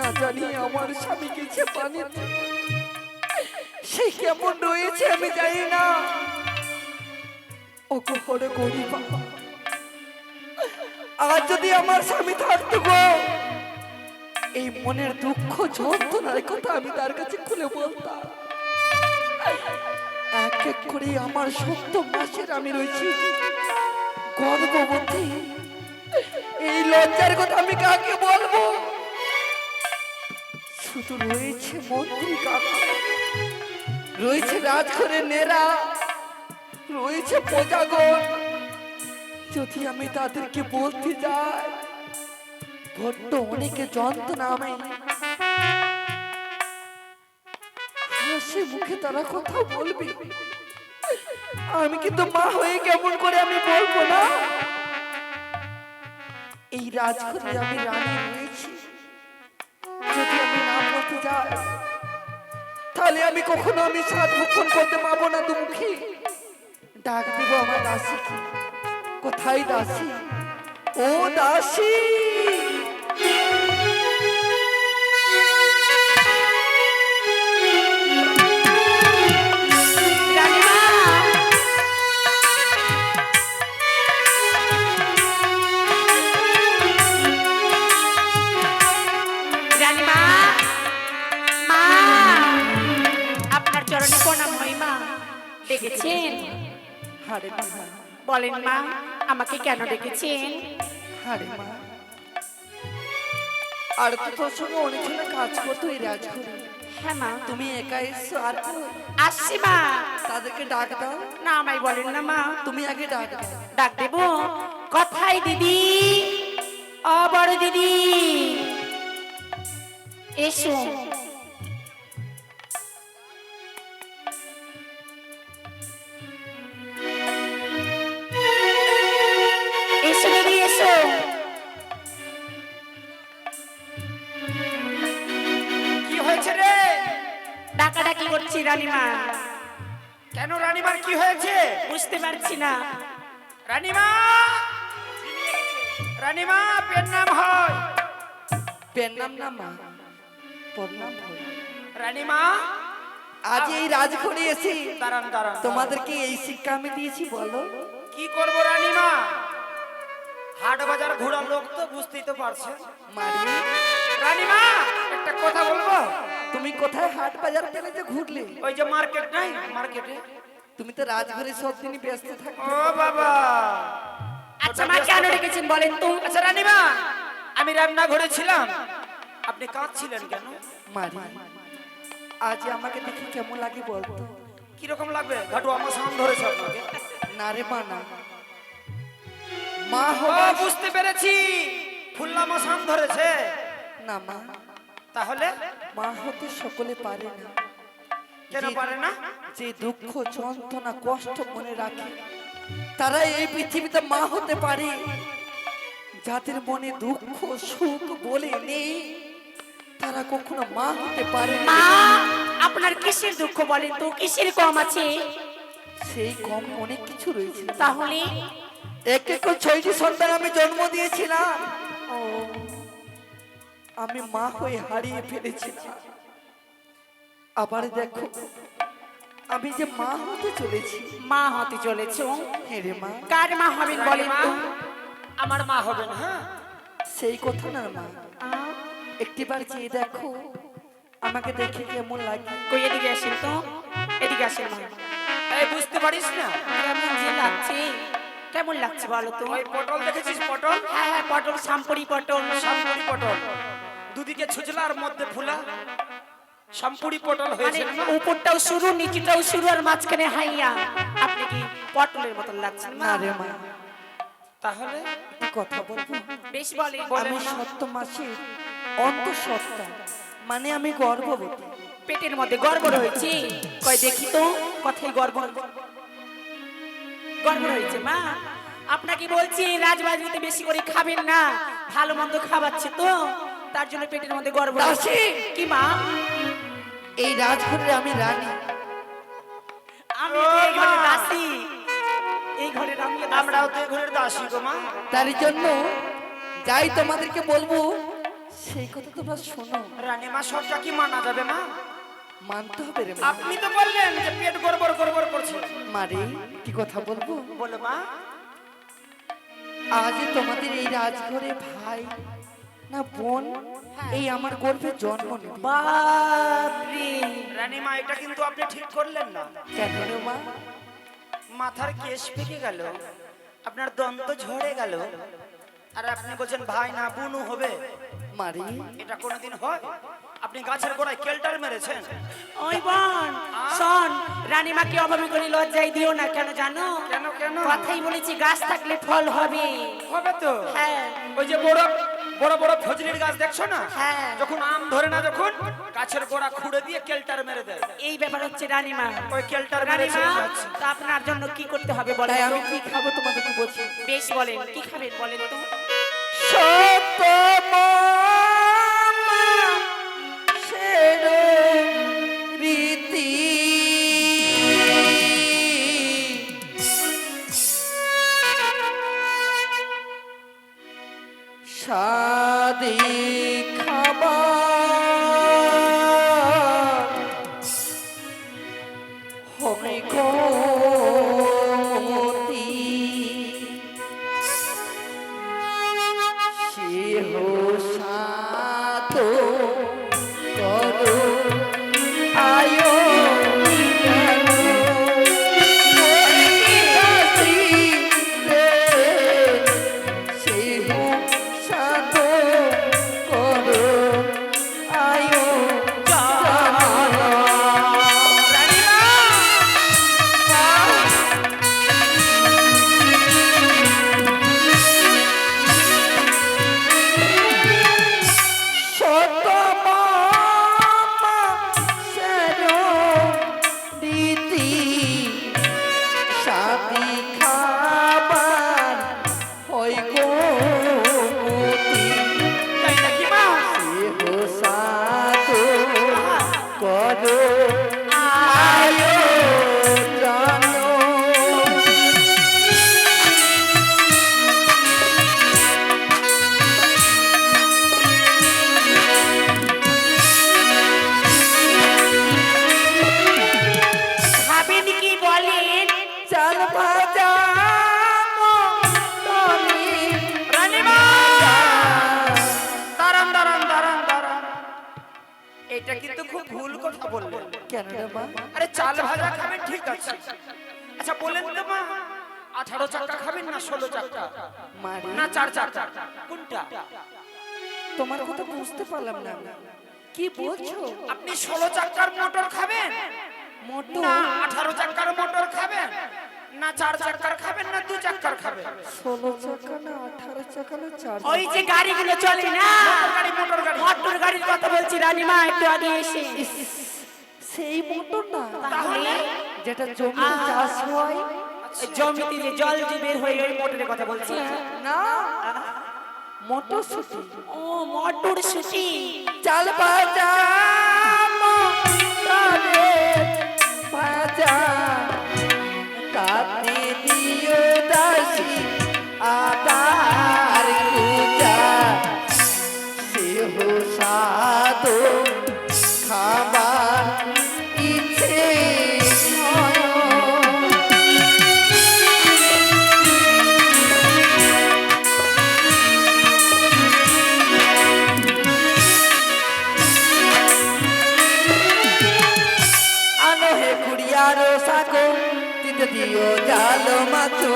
না জানি আমার স্বামী গেছে পানি সে কেমন রয়েছে আমি জানি না। ও হরে গরিব আজ যদি আমার স্বামী থাকতো এই মনের দুঃখ যন্ত্রণার কথা আমি তার কাছে খুলে বলতাম। এক এক করে আমার সত্য মাসের আমি রয়েছি। গর্ভবতী। এই লজ্জার কথা আমি কাকে বলব? শুধু রয়েছে মন্ত্রী কাকা। রয়েছে রাজঘরের নেরা। রয়েছে প্রজাগণ। যদি আমি তাদেরকে বলতে যাই বড্ড অনেকে যন্ত্রণা আমি। হাসি মুখে তারা কথা বলবে। আমি কিন্তু মা হয়ে কেমন করে আমি বলব না? এই রাজঘরে আমি রানী আমি যাই তাহলে আমি কখনো আমি সাত ভক্ষণ করতে পাবো না দুমুখী ডাক দিব আমার দাসীকে। কোথায় দাসী? ও দাসী! ডেকেছেন হারে মা। বলেন মা আমাকে কেন ডেকেছেন? হারে মা। আর তো তোর সঙ্গে অনেকজনে কাজ করতো এই রাজঘরে। হ্যাঁ মা। তুমি একা এসছো আর কেউ? আসছি মা। তাদেরকে ডাক দাও। না আমায় বলেন না মা। তুমি আগে ডাক দাও। ডাক দেব। কথাই দিদি ও বড় দিদি। এসো। রানীমা কেন রানীমার কি হয়েছে? বুঝতে পারছি না। রানীমা! রানীমা পেন নাম হয়। পেন নাম না মা প্রণাম হয়। রানীমা! আজ এই রাজঘরে এসে দাঁড়ান দাঁড়ান। তোমাদেরকে এই শিক্ষা আমি দিয়েছি বলো। কি করব রানীমা? হাট বাজার ঘোরা লোক তো বুঝতেই তো পারছেন। মারি রানীমা একটা কথা বলব? তুমি কোথায় হাট বাজার পেলে যে ঘুরলে? ওই যে মার্কেট নাই? মার্কেটে? তুমি তো রাজঘরে সব দিনই ব্যস্ত থাকো ও বাবা। আচ্ছা মা কেন ডেকেছেন বলেন তো? আচ্ছা রানীমা আমি রান্নাঘরে ছিলাম। আপনি কাঁদছিলেন কেন? মারি আজ আমাকে দেখি কেমন লাগে বলতো কীরকম লাগবে? ঘাটু আমার সামনে ধরেছে আপনাকে। না রে মা না। মা ও হবা বুঝতে পেরেছি। ফুল্লা মশান ধরেছে। না মা। তাহলে? মা হতে সকলে পারে না। কেন যে- পারে না? যে দুঃখ যন্ত্রণা কষ্ট মনে রাখে তারা এই পৃথিবীতে মা হতে পারে। যাদের মনে দুঃখ সুখ বলে নেই তারা কখনো মা হতে পারে না। আপনার কিসের দুঃখ বলেন তো? কিসের কম আছে? সেই কম অনেক কিছু রয়েছে। তাহলে? এক এক ছয়টি সন্তান আমি জন্ম দিয়েছিলাম। ও আমি মা হয়ে হারিয়ে ফেলেছি। আবার দেখো আমি যে মা হতে চলেছি। মা হতে চলেছ? হ্যাঁ রে মা। কার মা হবেন বলেন তো? আমার মা হবেন হ্যাঁ? সেই কথা না মা। একটিবার চেয়ে দেখো আমাকে দেখে কেমন লাগে। কই এদিকে আসেন তো। এদিকে আসেন মা। এই বুঝতে পারিস না? কেমন যে লাগছে। কেমন লাগছে বলো তো? ওই পটল দেখেছিস পটল? হ্যাঁ হ্যাঁ পটল সাম্পরি পটল শামপুরি পটল। দুদিকে ছুচলা আর মধ্যে ফুলা। শামপুরি পটল মানে হয়েছে উপরটাও শুরু নিচেটাও শুরু আর মাঝখানে হাইয়া। আপনি কি পটলের মতন লাগছে না রে মা। তাহলে কথা বলব। বেশ বলে আমি সত্য মাসে অন্ত সত্তা মানে আমি গর্ভবতী। পেটের মধ্যে গর্ব রয়েছে। কয় দেখি তো কথাই গর্ব গর্ব রয়েছে মা। আপনাকে বলছি রাজবাড়িতে বেশি করে খাবেন না। ভালো মন্দ খাওয়াচ্ছে তো। তার জন্য পেটের মধ্যে গর্ব। দাসী! কি মা? এই রাজঘরে আমি রানী। আমি এই ঘরে দাসী। এই ঘরে আমরাও তো এই ঘরের দাসী গো মা। তার জন্য যাই তোমাদেরকে বলব সেই কথা তোমরা শোনো। রানীমা সবটা কি মানা যাবে মা? মানতে হবে রে আপনি তো বললেন যে পেট গড়বড় গড়বড় করছে। মারে কি কথা বলব? বলে মা। আজ তোমাদের এই রাজঘরে ভাই না বোন এই আমার গর্ভে জন্ম নেবে। বাপরে। রানীমা এটা কিন্তু আপনি ঠিক করলেন না। কেন রে মা? মাথার কেশ পেকে গেল আপনার দন্ত ঝরে গেল আর আপনি বলছেন ভাই না বুনু হবে। মারি? এটা কোনোদিন হয়? আপনি গাছের গোড়ায় কেল্টার মেরেছেন? ওই বোন শোন রানীমাকে অভাবে করে লজ্জাই দিও না কেন জানো? কেন কেন? কথাই বলেছি গাছ থাকলে ফল হবে। হবে তো? হ্যাঁ। ওই যে বড় বড় বড় ফজলির গাছ দেখছ না? হ্যাঁ। যখন আম ধরে না যখন গাছের গোড়া খুঁড়ে দিয়ে কেলটার মেরে দেয়। এই ব্যাপার হচ্ছে রানীমা। ওই কেলটার মেরে রানীমা তা আপনার জন্য কি করতে হবে বলে তাই আমি কি খাব তোমাদেরকে বলছি? বেশ বলেন কি খাবেন বলেন তো? সত চার চাকার খাবেন না দু চাকার খাবেন? ষোলো চাকা না আঠারো চাকা না চার ওই যে গাড়িগুলো চলে না? মোটর গাড়ি মোটর গাড়ি মোটর গাড়ির কথা বলছি রানীমা একটু আগে এসে। সেই মোটর না। তাহলে? যেটা জমিতে চাষ হয় জমিতে যে জল যে বের হয়ে ওই মোটরের কথা বলছি। না মোটর ও মোটর সুটি চাল ভাজা মোটারে দিও জালো মাছো।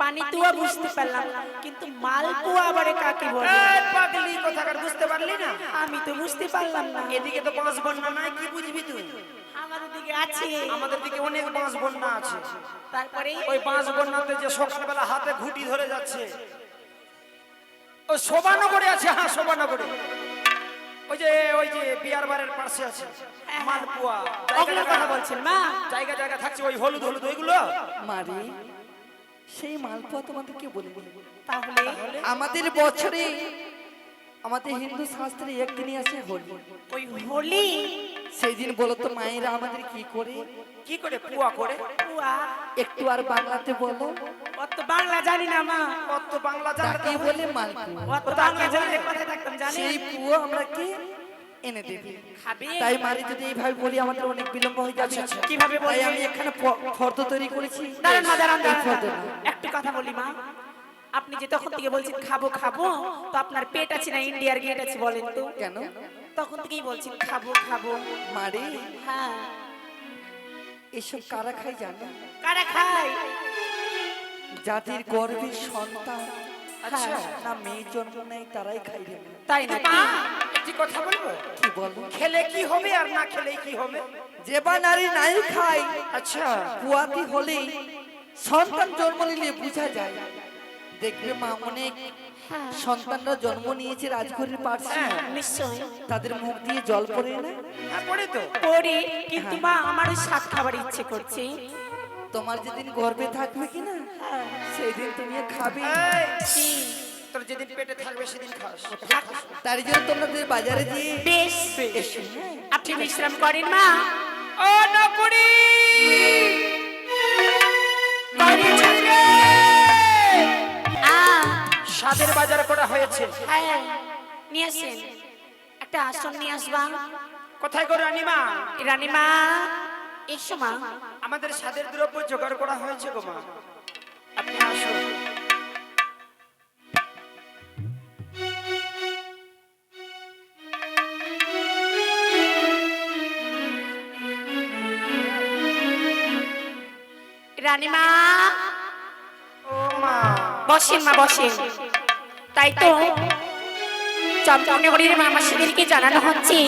পানিতুয়া বুঝতে পারলাম কিন্তু মালপোয়া আবার কাকে বলে? পাগলি কোথাকার বুঝতে পারলি না? আমি তো বুঝতে পারলাম না। এদিকে তো বাঁশ বন্যা নাই কি বুঝবি তুই? আমাদের দিকে আছে। আমাদের দিকে অনেক বাঁশ বন্যা আছে। তারপরে? ওই বাঁশ বন্যাতে যে সকালবেলা হাতে ঘুটি ধরে যাচ্ছে ও শোভানগরে আছে হ্যাঁ শোভানগরে। ওই যে ওই যে বিয়ার বারের পাশে আছে মালপুয়া। ওগুলোর কথা বলছেন মা। জায়গা জায়গা থাকছে ওই হলুদ হলুদ ওইগুলো? মারি সেই মালপোয়া তোমাদেরকে বলে তাহলে আমাদের বছরে আমাদের হিন্দু শাস্ত্রে একদিনই আছে হোলি। ওই হোলি? সেই দিন বলো তো মায়েরা আমাদের কি করে? কি করে? পুয়া করে? পুয়া। একটু আর বাংলাতে বলো। অত বাংলা জানি না মা। কত বাংলা জানি তাকে বলে মালপোয়া অত বাংলা জানলে থাকতাম জানি সেই পুয়ো আমরা কি? এনে দেবে। খাবে? তাই মারি যদি এইভাবে বলি আমাদের অনেক বিলম্ব হয়ে যাবে। কীভাবে বলবে? তাই আমি এখানে ফর্দ তৈরি করেছি। দাঁড়ান দাঁড়ান দাঁড়ান। একটু কথা বলি মা। আপনি যে তখন থেকে বলছেন খাব খাব তো আপনার পেট আছে না ইন্ডিয়ার গেট আছে বলেন তো? কেন তখন থেকেই বলছেন খাব খাব। মারি? হ্যাঁ। এসব কারা খাই জানো? কারা খায়? যাদের গর্ভে সন্তান আচ্ছা। না মেয়ে জন্ম নেয় তারাই খাই তাই না একটি কথা বলব? কি বলব? খেলে কি হবে আর না খেলে কি হবে? যে বা নারী নাই খায় আচ্ছা। পুয়াতি হলেই সন্তান জন্ম নিলে বোঝা যায়। দেখবে মা অনেক সন্তানরা জন্ম নিয়েছে রাজঘরের পাশে হ্যাঁ। নিশ্চয় তাদের মুখ দিয়ে জল পড়ে না? হ্যাঁ পড়ে তো। পরে কিন্তু মা আমার শাক খাবার ইচ্ছে করছে। তোমার যেদিন গর্বে থাকবে কি না সেই দিন তুমি খাবে তোর যেদিন পেটে থাকবে সেদিন খাস। তার জন্য তোমরা যে বাজারে দিয়ে বেশ। হ্যাঁ? আপনি বিশ্রাম করেন মা। ও নকুড়ি আ স্বাদের বাজার করা হয়েছে। হ্যাঁ নিয়ে আসেন। একটা আসন নিয়ে আসবা। কোথায় করে রানীমা? রানীমা এসো মা। আমাদের স্বাদের দ্রব্য জোগাড় করা হয়েছে গো মা। আপনি আসুন। রানীমা বসেন মা বসেন। তাই তো চম্পকনগরীর মামাসিদেরকে জানানো হচ্ছে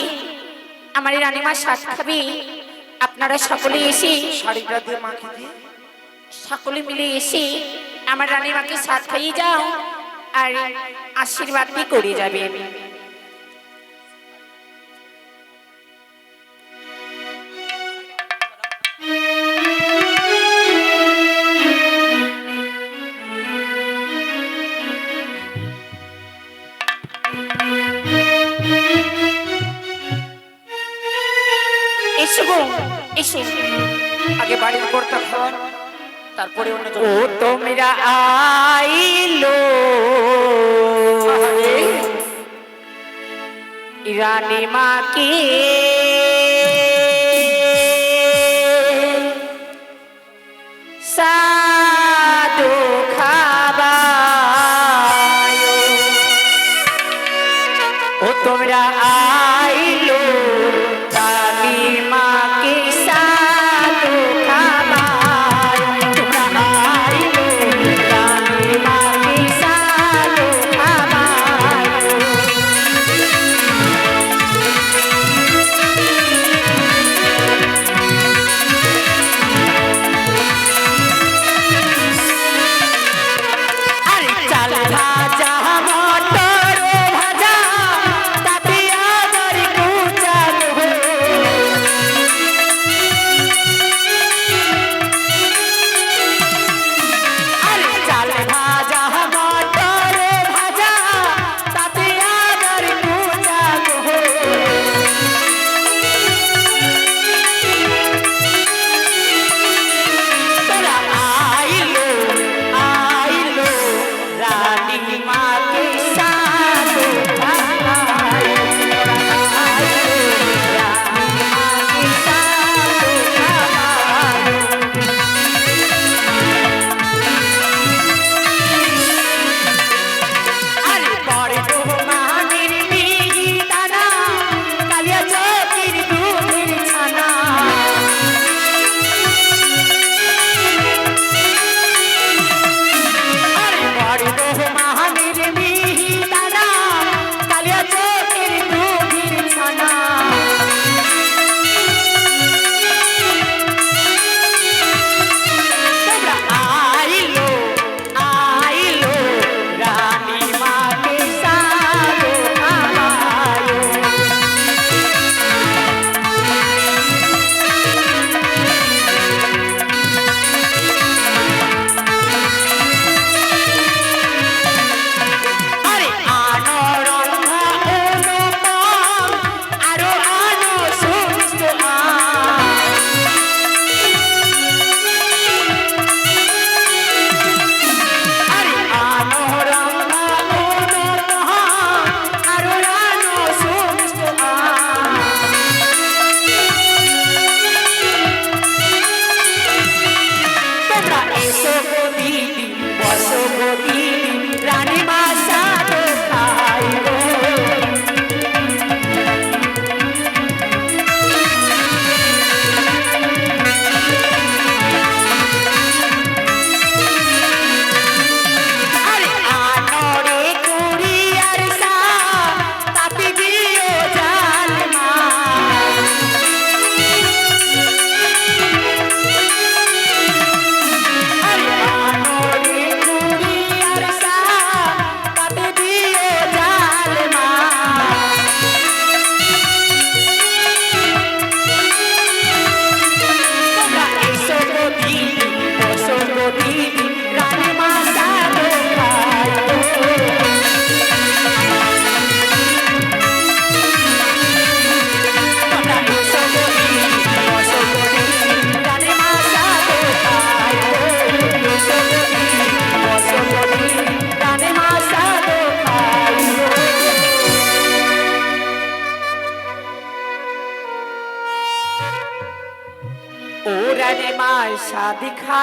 আমার এই রানীমা স্বাদ খাবে। আপনারা সকলে এসে শাড়িটা দিয়ে মাখি দিয়ে। সকলে মিলে এসে আমার রানীমাকে সাত খাইয়ে যাও আর আশীর্বাদ করে যাবে তোমরা আইলো। রানী মাকে সাধু খাবায়। ও তোমরা আইলো।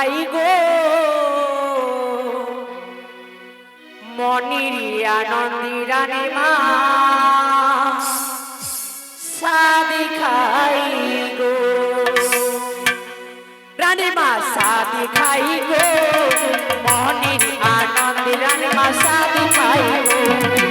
পাই গো। মনির আনন্দিরানি মা সাদি খাই গো। রানি মা সাদি খাই গো। মনির আনন্দিরানি মা সাদি খাই গো।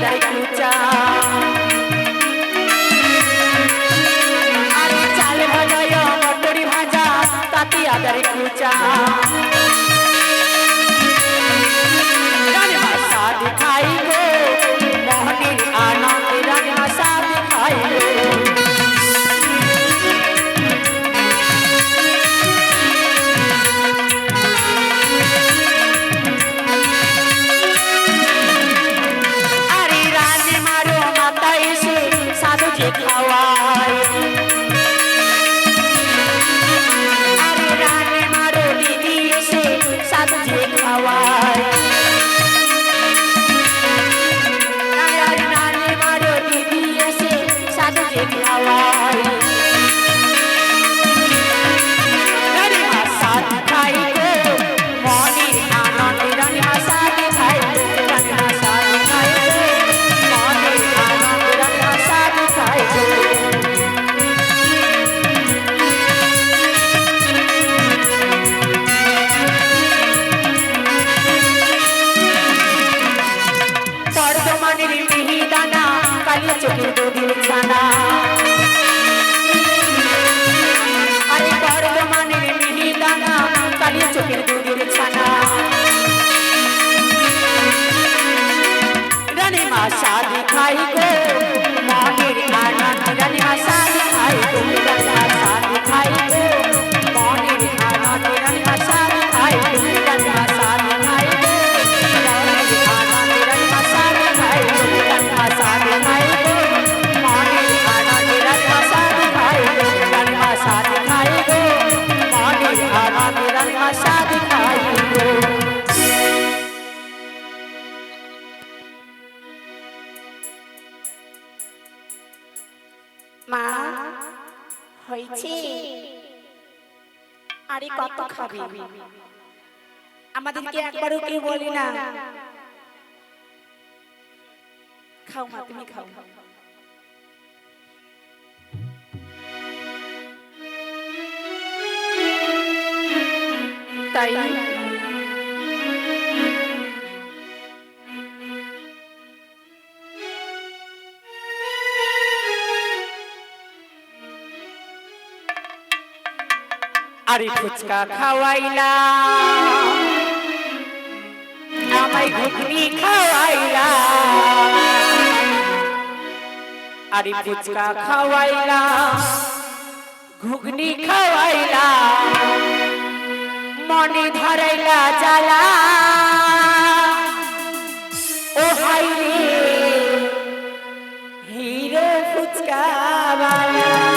কাদায় কুচা আর চাল ভাজায় মটরি ভাজা তাতে খাই খাবি। আমাদেরকে একবারও কেউ বলি না। খাও মা তুমি খাও। তাই আর ফুচকা খাওয়াইলা আমায় ঘুগনি খাওয়াইলা আর ফুচকা খাওয়াইলা ঘুগনি খাওয়াইলা মনে ধরাইলা জালা ও হাই হিরে ফুচকা বালা।